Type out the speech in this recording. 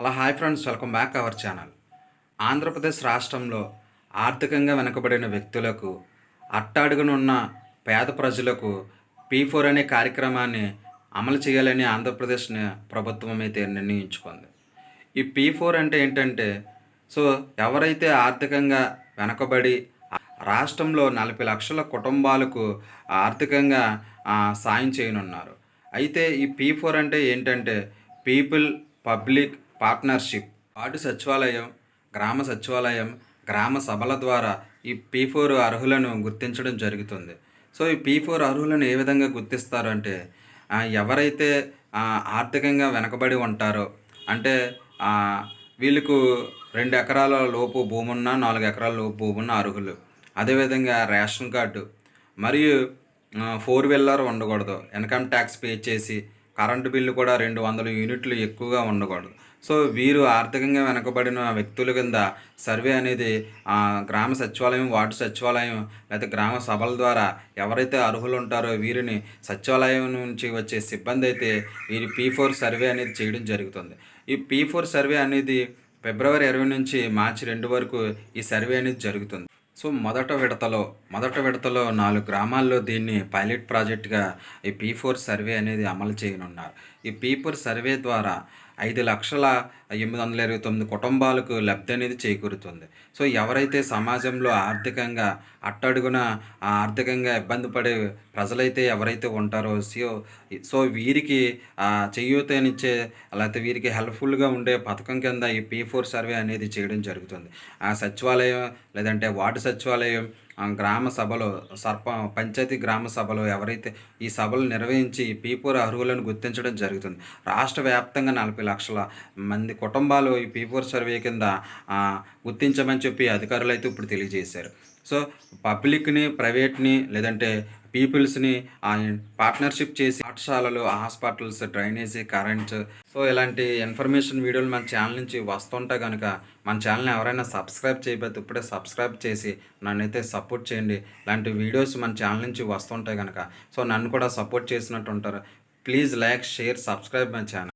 Hello hi friends welcome back our channel. Andhra Pradesh రాష్ట్రంలో ఆర్థికంగా వెనుకబడిన వ్యక్తులకు అట్టాడుగునున్న పేద ప్రజలకు పీ ఫోర్ అనే కార్యక్రమాన్ని అమలు చేయాలని ఆంధ్రప్రదేశ్ ప్రభుత్వం అయితే నిర్ణయించుకుంది. ఈ పీ ఫోర్ అంటే ఏంటంటే సో ఎవరైతే ఆర్థికంగా వెనకబడి రాష్ట్రంలో నలభై లక్షల కుటుంబాలకు ఆర్థికంగా సాయం చేయనున్నారు. అయితే ఈ పీ ఫోర్ అంటే ఏంటంటే పీపుల్ పబ్లిక్ పార్ట్నర్షిప్. వార్డు సచివాలయం గ్రామ సచివాలయం గ్రామ సభల ద్వారా ఈ పీ ఫోర్ అర్హులను గుర్తించడం జరుగుతుంది. సో ఈ పీ ఫోర్ అర్హులను ఏ విధంగా గుర్తిస్తారు అంటే ఎవరైతే ఆర్థికంగా వెనకబడి ఉంటారో అంటే వీళ్ళకు రెండు ఎకరాల లోపు భూమి ఉన్న నాలుగు ఎకరాల లోపు భూమి ఉన్న అర్హులు. అదేవిధంగా రేషన్ కార్డు మరియు ఫోర్ వీలర్ ఉండకూడదు. ఇన్కమ్ ట్యాక్స్ పే చేసి కరెంటు బిల్లు కూడా రెండు వందల యూనిట్లు ఎక్కువగా ఉండకూడదు. సో వీరు ఆర్థికంగా వెనకబడిన వ్యక్తుల కింద సర్వే అనేది గ్రామ సచివాలయం వార్డు సచివాలయం లేదా గ్రామ సభల ద్వారా ఎవరైతే అర్హులు ఉంటారో వీరిని సచివాలయం నుంచి వచ్చే సిబ్బంది అయితే వీరి పీ ఫోర్ సర్వే అనేది చేయడం జరుగుతుంది. ఈ పీ ఫోర్ సర్వే అనేది ఫిబ్రవరి ఇరవై నుంచి మార్చి రెండు వరకు ఈ సర్వే అనేది జరుగుతుంది. సో మొదట విడతలో మొదట విడతలో నాలుగు గ్రామాల్లో దీన్ని పైలట్ ప్రాజెక్ట్గా ఈ పీ ఫోర్ సర్వే అనేది అమలు చేయనున్నారు. ఈ పీ ఫోర్ సర్వే ద్వారా ఐదు లక్షల ఎనిమిది వందల ఇరవై తొమ్మిది కుటుంబాలకు లబ్ధి అనేది చేకూరుతుంది. సో ఎవరైతే సమాజంలో ఆర్థికంగా అట్టడుగున ఆర్థికంగా ఇబ్బంది పడే ప్రజలైతే ఎవరైతే ఉంటారో సో సో వీరికి చేయూతనిచ్చే లేకపోతే వీరికి హెల్ప్ఫుల్గా ఉండే పథకం కింద ఈ పీ ఫోర్ సర్వే అనేది చేయడం జరుగుతుంది. ఆ సచివాలయం లేదంటే వార్డు సచివాలయం గ్రామ సభలో సర్ప పంచాయతీ గ్రామ సభలో ఎవరైతే ఈ సభలు నిర్వహించి పీపూర్ అర్హులను గుర్తించడం జరుగుతుంది. రాష్ట్ర వ్యాప్తంగా నలభై లక్షల మంది కుటుంబాలు ఈ పీపూర్ సర్వే కింద గుర్తించమని చెప్పి అధికారులు అయితే ఇప్పుడు తెలియజేశారు. సో పబ్లిక్ని ప్రైవేట్ని లేదంటే పీపుల్స్ని పార్ట్నర్షిప్ చేసి పాఠశాలలు హాస్పిటల్స్ డ్రైనేజీ కరెంట్ సో ఇలాంటి ఇన్ఫర్మేషన్ వీడియోలు మన ఛానల్ నుంచి వస్తుంటే కనుక మన ఛానల్ని ఎవరైనా సబ్స్క్రైబ్ చేయకపోతే ఇప్పుడే సబ్స్క్రైబ్ చేసి నన్నైతే సపోర్ట్ చేయండి. ఇలాంటి వీడియోస్ మన ఛానల్ నుంచి వస్తుంటాయి కనుక సో నన్ను కూడా సపోర్ట్ చేసినట్టు ఉంటారు. Please like share subscribe my channel.